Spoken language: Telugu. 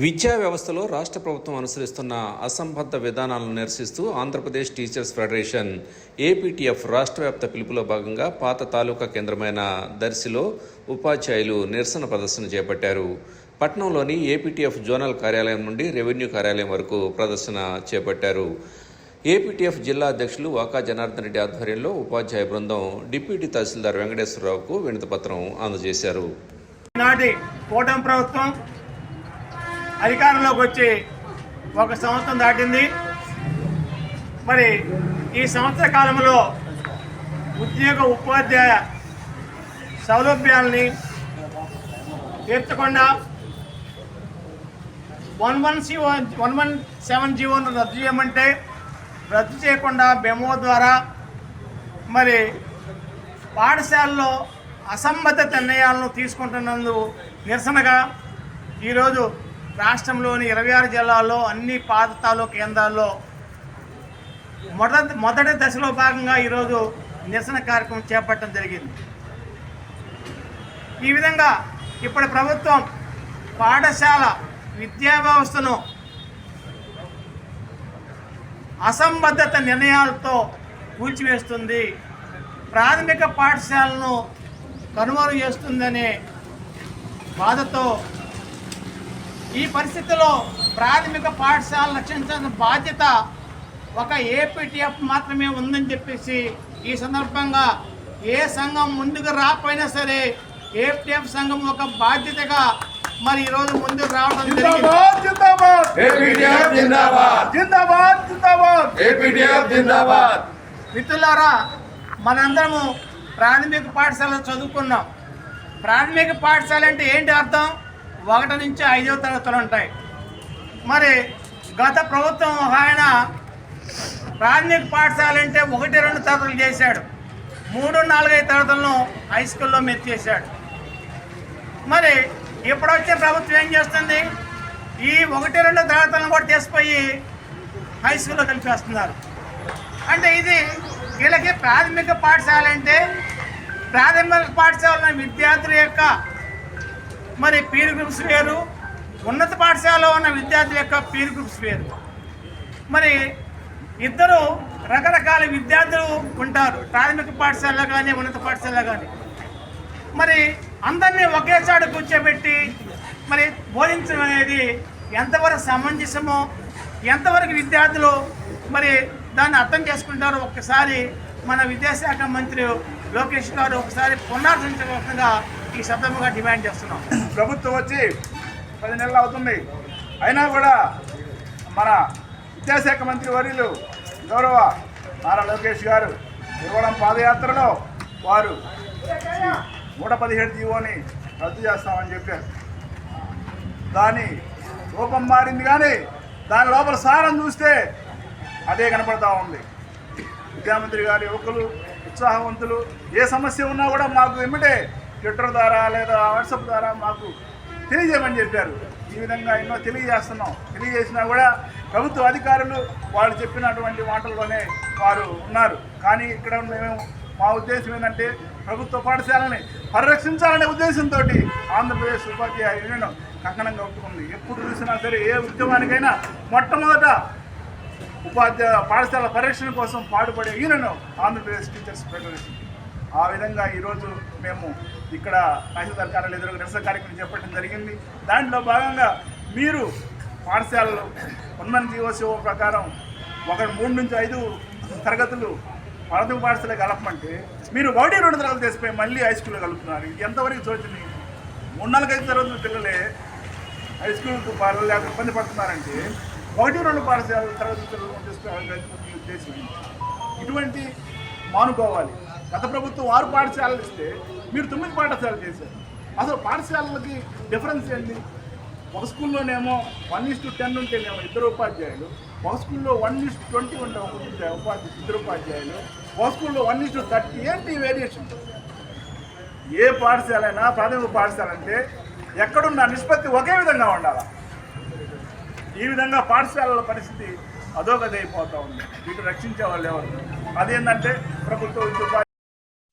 విద్యా వ్యవస్థలో రాష్ట్ర ప్రభుత్వం అనుసరిస్తున్న అసంబద్ధ విధానాలను నిరసిస్తూ ఆంధ్రప్రదేశ్ టీచర్స్ ఫెడరేషన్ ఏపీటీఎఫ్ రాష్ట్ర వ్యాప్త పిలుపులో భాగంగా పాత తాలూకా కేంద్రమైన దర్శిలో ఉపాధ్యాయులు నిరసన ప్రదర్శన చేపట్టారు. పట్నంలోని ఏపీటీఎఫ్ జోనల్ కార్యాలయం నుండి రెవెన్యూ కార్యాలయం వరకు ప్రదర్శన చేపట్టారు. ఏపీటీఎఫ్ జిల్లా అధ్యక్షులు వాకా జనార్దన్ రెడ్డి ఆధ్వర్యంలో ఉపాధ్యాయ బృందం డిప్యూటీ తహసీల్దార్ వెంకటేశ్వరరావుకు వినతిపత్రం అందజేశారు. నాటి ప్రభుత్వం అధికారంలోకి వచ్చి ఒక సంవత్సరం దాటింది. మరి ఈ సంవత్సర కాలంలో ఉద్యోగ ఉపాధ్యాయ సౌలభ్యాలని తీర్చకుండా one one C one one seven జీవోను రద్దు చేయమంటే రద్దు చేయకుండా బెమో ద్వారా మరి పాఠశాలలో అసంబద్ధ నిర్ణయాలను తీసుకుంటున్నందు నిరసనగా ఈరోజు రాష్ట్రంలోని ఇరవై ఆరు జిల్లాల్లో అన్ని పాత తాలూకు కేంద్రాల్లో మొదటి మొదటి దశలో భాగంగా ఈరోజు నిరసన కార్యక్రమం చేపట్టడం జరిగింది. ఈ విధంగా ఇప్పుడు ప్రభుత్వం పాఠశాల విద్యా వ్యవస్థను అసంబద్ధత నిర్ణయాలతో కూల్చివేస్తుంది ప్రాథమిక పాఠశాలను కనుమరుగు చేస్తుందనే బాధతో ఈ పరిస్థితిలో ప్రాథమిక పాఠశాల రక్షించాల్సిన బాధ్యత ఒక ఏపీటీఎఫ్ మాత్రమే ఉందని చెప్పేసి ఈ సందర్భంగా ఏ సంఘం ముందుకు రాకపోయినా సరే ఏపీటీఎఫ్ సంఘం ఒక బాధ్యతగా మరి ఈరోజు ముందుకు రావడం మిత్రులారా మనందరము ప్రాథమిక పాఠశాల చదువుకున్నాం. ప్రాథమిక పాఠశాల అంటే ఏంటి అర్థం? ఒకటి నుంచి ఐదవ తరగతులు ఉంటాయి. మరి గత ప్రభుత్వం ఒక ఆయన ప్రాథమిక పాఠశాల అంటే ఒకటి రెండు తరగతులు చేశాడు. మూడు నాలుగైదు తరగతులను హై స్కూల్లో మెచ్చి చేశాడు. మరి ఇప్పుడు వచ్చే ప్రభుత్వం ఏం చేస్తుంది? ఈ ఒకటి రెండు తరగతులను కూడా తీసుకుపోయి హై స్కూల్లో కలిపేస్తున్నారు. అంటే ఇది వీళ్ళకి ప్రాథమిక పాఠశాల అంటే ప్రాథమిక పాఠశాల విద్యార్థుల యొక్క మరి పీర్ గ్రూప్స్ వేరు ఉన్నత పాఠశాలలో ఉన్న విద్యార్థుల యొక్క పీర్ గ్రూప్స్ వేరు. మరి ఇద్దరు రకరకాల విద్యార్థులు ఉంటారు ప్రాథమిక పాఠశాలలో కానీ ఉన్నత పాఠశాలలో కానీ. మరి అందరినీ ఒకేసారి కూర్చోబెట్టి మరి బోధించడం అనేది ఎంతవరకు సమంజసమో ఎంతవరకు విద్యార్థులు మరి దాన్ని అర్థం చేసుకుంటారో ఒక్కసారి మన విద్యాశాఖ మంత్రి లోకేష్ గారు ఒకసారి పునరాలోచించవలసిందిగా ఈ సందర్భంగా డిమాండ్ చేస్తున్నాం. ప్రభుత్వం వచ్చి పది నెలలు అవుతుంది. అయినా కూడా మన విద్యాశాఖ మంత్రి వర్యులు గౌరవ నారా లోకేష్ గారు ఇవ్వడం పాదయాత్రలో వారు నూట పదిహేడు జీవోని రద్దు చేస్తామని చెప్పారు. దాని రూపం మారింది కానీ దాని లోపల సారం చూస్తే అదే కనపడతా ఉంది. విద్యామంత్రి గారి యువకులు ఉత్సాహవంతులు ఏ సమస్య ఉన్నా కూడా మాకు ఎమ్మటే ట్విట్టర్ ద్వారా లేదా వాట్సాప్ ద్వారా మాకు తెలియజేయమని చెప్పారు. ఈ విధంగా ఎన్నో తెలియజేస్తున్నాం. తెలియజేసినా కూడా ప్రభుత్వ అధికారులు వాళ్ళు చెప్పినటువంటి మాటల్లోనే వారు ఉన్నారు. కానీ ఇక్కడ మేము మా ఉద్దేశం ఏంటంటే ప్రభుత్వ పాఠశాలని పరిరక్షించాలనే ఉద్దేశంతో ఆంధ్రప్రదేశ్ ఉపాధ్యాయ యూనియన్ కంకణంగా ఒప్పుకుంది. ఎప్పుడు చూసినా సరే ఏ ఉద్యమానికైనా మొట్టమొదట ఉపాధ్యాయ పాఠశాల పరిరక్షణ కోసం పాటుపడే యూనియన్ ఆంధ్రప్రదేశ్ టీచర్స్ ఫెడరేషన్. ఆ విధంగా ఈరోజు మేము ఇక్కడ తహసీల్దార్ కార్యాలయం ఎదురుగా నిరసన కార్యక్రమం చేపట్టడం జరిగింది. దాంట్లో భాగంగా మీరు పాఠశాలలు ఉన్మన్ జీవోత్సవ ప్రకారం ఒక మూడు నుంచి ఐదు తరగతులు ప్రాథమిక పాఠశాల కలపమంటే మీరు ఒకటి రెండు తరగతులు తెచ్చిపోయి మళ్ళీ హై స్కూల్లో కలుపుతున్నారు. ఇది ఎంతవరకు చూసింది మూడు నాలుగు ఐదు తరగతుల పిల్లలే హై స్కూల్కి లేక ఇబ్బంది పడుతున్నారంటే ఒకటి రెండు పాఠశాల తరగతులు తీసుకోవాలని ఉద్దేశం ఇటువంటి మానుకోవాలి. గత ప్రభుత్వం ఆరు పాఠశాలలు ఇస్తే మీరు తొమ్మిది పాఠశాలలు చేశారు. అసలు పాఠశాలలకి డిఫరెన్స్ ఏంటి? ఒక స్కూల్లోనేమో వన్ ఇస్ టు టెన్ ఉంటేనేమో ఇద్దరు ఉపాధ్యాయులు ఒక స్కూల్లో వన్ ఇస్ ట్వంటీ ఉంటే ఒక ఉపాధ్యాయులు ఇద్దరు ఉపాధ్యాయులు ఒక స్కూల్లో వన్ ఇస్ టు థర్టీ ఏంటి వేరియేషన్? ఏ పాఠశాల అయినా ప్రాథమిక పాఠశాల అంటే ఎక్కడున్న నిష్పత్తి ఒకే విధంగా ఉండాలి? ఈ విధంగా పాఠశాలల పరిస్థితి అధోగతి అయిపోతూ ఉంది. వీటిని రక్షించే వాళ్ళు ఎవరు? అదేంటంటే ప్రభుత్వ ఉద్యోగాలు